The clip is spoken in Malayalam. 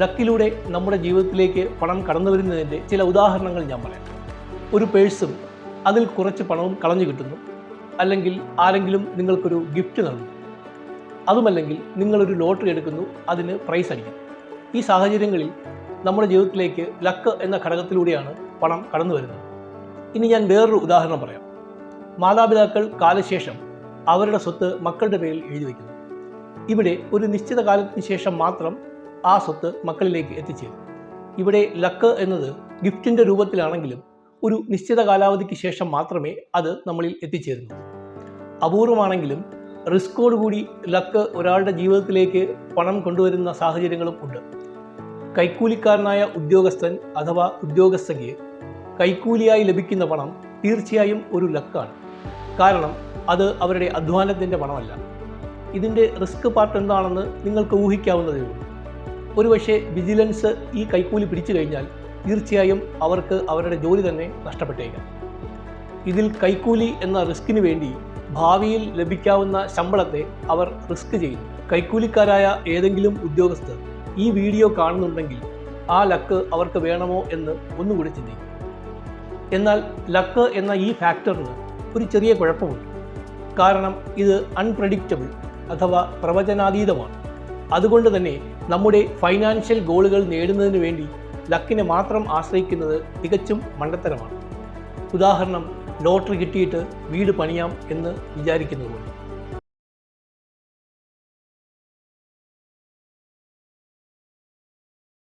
ലക്കിലൂടെ നമ്മുടെ ജീവിതത്തിലേക്ക് പണം കടന്നു വരുന്നതിന്റെ ചില ഉദാഹരണങ്ങൾ ഞാൻ പറയാം. ഒരു പേഴ്സും അതിൽ കുറച്ച് പണവും കളഞ്ഞു കിട്ടുന്നു. അല്ലെങ്കിൽ ആരെങ്കിലും നിങ്ങൾക്കൊരു ഗിഫ്റ്റ് നൽകുന്നു. അതുമല്ലെങ്കിൽ നിങ്ങളൊരു ലോട്ടറി എടുക്കുന്നു അതിന് പ്രൈസ് അടിക്കും ഈ സാഹചര്യങ്ങളിൽ നമ്മുടെ ജീവിതത്തിലേക്ക് ലക്ക് എന്ന ഘടകത്തിലൂടെയാണ് പണം കടന്നു വരുന്നത്. ഇനി ഞാൻ വേറൊരു ഉദാഹരണം പറയാം. മാതാപിതാക്കൾ കാലശേഷം അവരുടെ സ്വത്ത് മക്കളുടെ പേരിൽ എഴുതി വയ്ക്കുന്നു. ഇവിടെ ഒരു നിശ്ചിത കാലത്തിന് ശേഷം മാത്രം ആ സ്വത്ത് മക്കളിലേക്ക് എത്തിച്ചേരും. ഇവിടെ ലക്ക് എന്നത് ഗിഫ്റ്റിന്റെ രൂപത്തിലാണെങ്കിലും ഒരു നിശ്ചിത കാലാവധിക്ക് ശേഷം മാത്രമേ അത് നമ്മളിൽ എത്തിച്ചേരുന്നു. അപൂർവമാണെങ്കിലും റിസ്കോടുകൂടി ലക്ക് ഒരാളുടെ ജീവിതത്തിലേക്ക് പണം കൊണ്ടുവരുന്ന സാഹചര്യങ്ങളും ഉണ്ട്. കൈക്കൂലിക്കാരനായ ഉദ്യോഗസ്ഥൻ അഥവാ ഉദ്യോഗസ്ഥയ്ക്ക് കൈക്കൂലിയായി ലഭിക്കുന്ന പണം തീർച്ചയായും ഒരു ലക്കാണ്. കാരണം അത് അവരുടെ അധ്വാനത്തിന്റെ പണമല്ല. ഇതിന്റെ റിസ്ക് പാർട്ട് എന്താണെന്ന് നിങ്ങൾക്ക് ഊഹിക്കാവുന്നതേ ഉള്ളൂ ഒരുപക്ഷെ വിജിലൻസ് ഈ കൈക്കൂലി പിടിച്ചു കഴിഞ്ഞാൽ തീർച്ചയായും അവർക്ക് അവരുടെ ജോലി തന്നെ നഷ്ടപ്പെട്ടേക്കാം. ഇതിൽ കൈക്കൂലി എന്ന റിസ്കിന് വേണ്ടി ഭാവിയിൽ ലഭിക്കാവുന്ന ശമ്പളത്തെ അവർ റിസ്ക് ചെയ്യും. കൈക്കൂലിക്കാരായ ഏതെങ്കിലും ഉദ്യോഗസ്ഥർ ഈ വീഡിയോ കാണുന്നുണ്ടെങ്കിൽ ആ ലക്ക് അവർക്ക് വേണമോ എന്ന് ഒന്നുകൂടി ചിന്തിക്കും. എന്നാൽ ലക്ക് എന്ന ഈ ഫാക്ടറിന് ഒരു ചെറിയ കുഴപ്പമുണ്ട്. കാരണം ഇത് അൺപ്രഡിക്റ്റബിൾ അഥവാ പ്രവചനാതീതമാണ്. അതുകൊണ്ട് തന്നെ നമ്മുടെ ഫൈനാൻഷ്യൽ ഗോളുകൾ നേടുന്നതിന് വേണ്ടി ലക്കിനെ മാത്രം ആശ്രയിക്കുന്നത് തികച്ചും മണ്ടത്തരമാണ്. ഉദാഹരണം ലോട്ടറി കിട്ടിയിട്ട് വീട് പണിയാം എന്ന് വിചാരിക്കുന്നത്